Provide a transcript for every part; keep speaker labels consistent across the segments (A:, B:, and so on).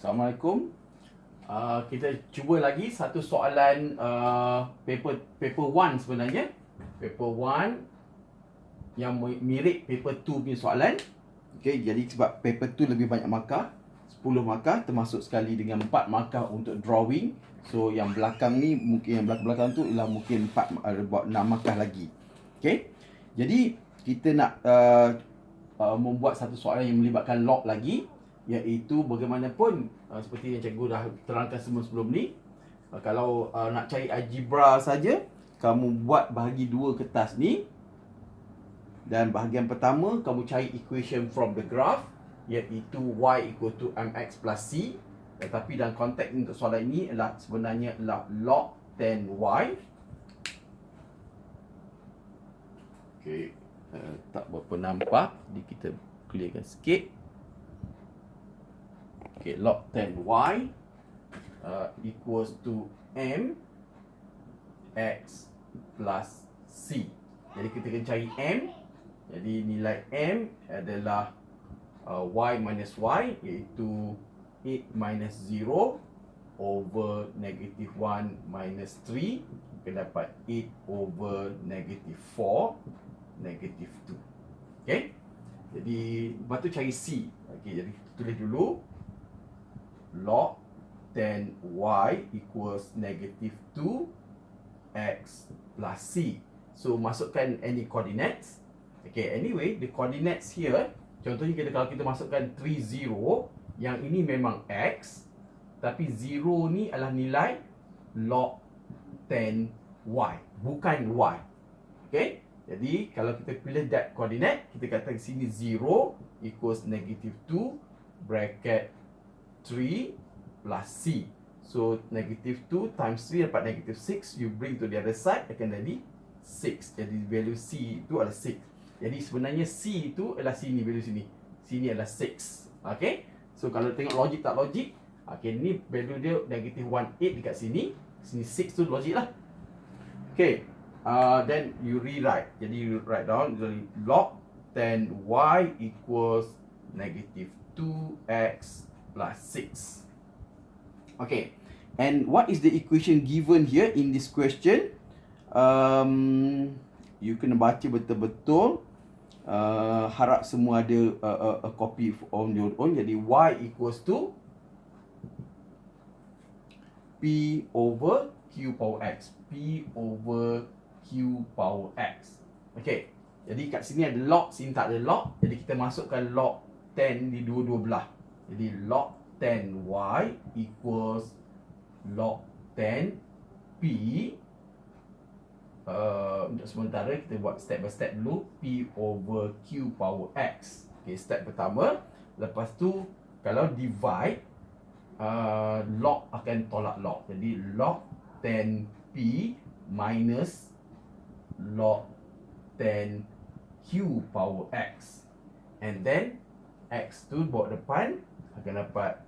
A: Assalamualaikum. Uh, kita cuba lagi satu soalan uh, paper paper 1 sebenarnya. Paper 1 yang mirip paper 2 punya soalan. Okey, jadi sebab paper 2 lebih banyak markah, 10 markah termasuk sekali dengan 4 markah untuk drawing. So yang belakang ni mungkin yang belakang-belakang tu ialah mungkin 4 uh, buat 6 markah lagi. Okey. Jadi kita nak uh, uh, membuat satu soalan yang melibatkan log lagi iaitu bagaimanapun uh, seperti yang cikgu dah terangkan semua sebelum ni uh, kalau uh, nak cari algebra saja kamu buat bahagi dua kertas ni dan bahagian pertama kamu cari equation from the graph iaitu y equal to mx plus c. Tetapi dalam konteks untuk soalan ini adalah sebenarnya adalah log 10y Okay, uh, tak berapa nampak jadi kita clearkan sikit Okay, log 10y uh, equals to m x plus c. Jadi kita kena cari m. Jadi nilai m adalah uh, y minus y iaitu 8 minus 0 over negative 1 minus 3 kita dapat 8 over negative 4 negative 2 okay? Jadi lepas tu cari c. Okay, jadi tulis dulu log 10y equals negative 2x plus c. So, masukkan any coordinates. Okay, anyway, the coordinates here, contohnya kita kalau kita masukkan 3, 0, yang ini memang x, tapi 0 ni adalah nilai log 10y, bukan y. Okay, jadi kalau kita pilih that coordinate, kita kata sini 0 equals negative 2 bracket 3 plus C. So negative 2 times 3 dapat negative 6. You bring to the other side akan jadi 6. Jadi value C itu adalah 6. Jadi sebenarnya C itu adalah sini value sini. Sini adalah 6. Okay. So kalau tengok logik tak logik. Okay ni value dia negative 1 8 dekat sini. Sini 6 tu logik lah. Okay. Uh, then you rewrite. Jadi you write down. Jadi log 10 y equals negative 2x plus 6. Okay. And what is the equation given here in this question? Um, you kena baca betul-betul. Uh, harap semua ada a, a, a copy on your own. Jadi y equals to p over q power x. p over q power x. Okay. Jadi kat sini ada log, sini tak ada log. Jadi kita masukkan log 10 di dua-dua belah. Jadi log 10y equals log 10p uh, untuk sementara kita buat step by step dulu p over q power x. Okay, step pertama. Lepas tu kalau divide uh, log akan tolak log. Jadi log 10p minus log 10q power x. And then x tu bawa depan akan dapat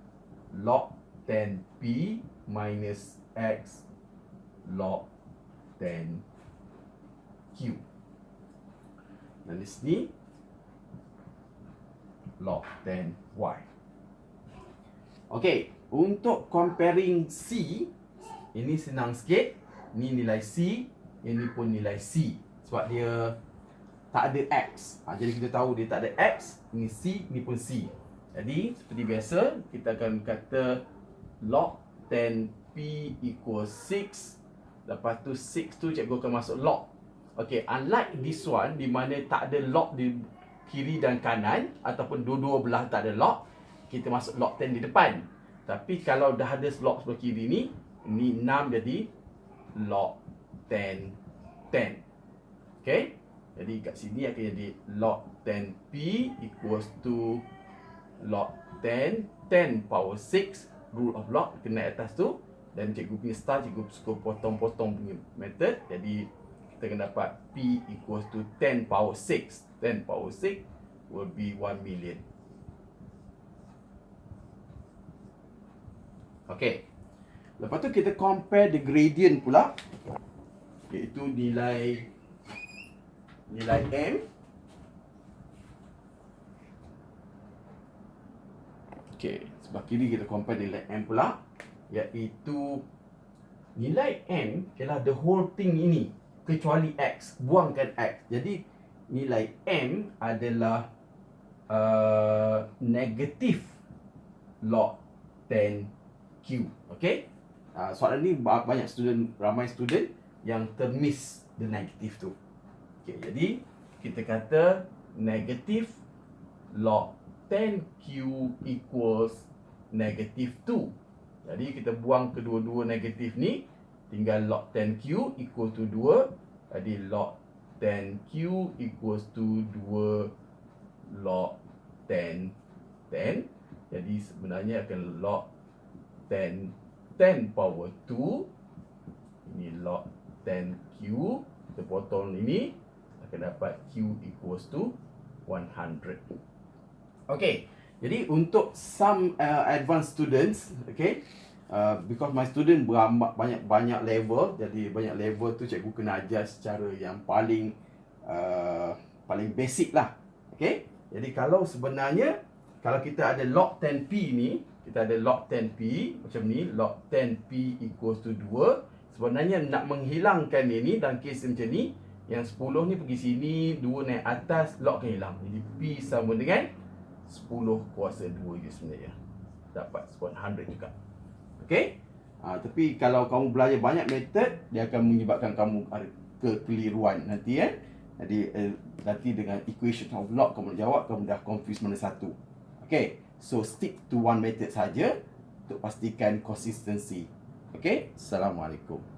A: log 10p minus x log 10q. Dan di sini log 10y. Okey, untuk comparing c ini senang sikit. Ini nilai c, ini pun nilai c sebab dia tak ada x. Ha, jadi kita tahu dia tak ada x, ini c, ini pun c. Jadi seperti biasa kita akan kata log 10p equals 6 Lepas tu 6 tu cikgu akan masuk log. Okay, unlike this one di mana tak ada log di kiri dan kanan Ataupun dua-dua belah tak ada log Kita masuk log 10 di depan. Tapi kalau dah ada log sebelah kiri ni Ni 6 jadi log 10 10 Okay Jadi kat sini akan jadi log 10p equals to log 10 10 power 6 rule of log kena atas tu. Dan cikgu punya start cikgu suka potong-potong punya method. Jadi kita akan dapat P equals to 10 power 6 10 power 6 will be 1 million. Okay. Lepas tu kita compare the gradient pula. Iaitu nilai Nilai M Okey, sebelah kiri kita compare nilai M pula iaitu nilai M ialah the whole thing ini kecuali X, buangkan X. Jadi nilai M adalah uh, negatif log 10Q. Okey? Uh, soalan ni banyak student ramai student yang termiss the negatif tu. Okey, jadi kita kata negatif log 10Q equals negatif 2. Jadi kita buang kedua-dua negatif ni tinggal log 10Q equal to 2. Jadi log 10Q equals to 2 log 10 10. Jadi sebenarnya akan log 10 10 power 2. Ini log 10Q. Kita potong ini akan dapat Q equals to 100. Okay. Jadi untuk some uh, advanced students, okay, uh, because my student beramak banyak banyak level, jadi banyak level tu cikgu kena ajar secara yang paling uh, paling basic lah, okay. Jadi kalau sebenarnya kalau kita ada log 10p ni, kita ada log 10p macam ni, log 10p equals to 2. Sebenarnya nak menghilangkan ini dalam kes macam ni, yang 10 ni pergi sini, 2 naik atas, log akan hilang. Jadi p sama dengan 10 kuasa 2 je sebenarnya. Dapat 100 juga. Okey? Ha, tapi kalau kamu belajar banyak method dia akan menyebabkan kamu kekeliruan nanti kan jadi eh, nanti dengan equation of log kamu nak jawab kamu dah confuse mana satu. Okey? So stick to one method saja untuk pastikan consistency. Okey? Assalamualaikum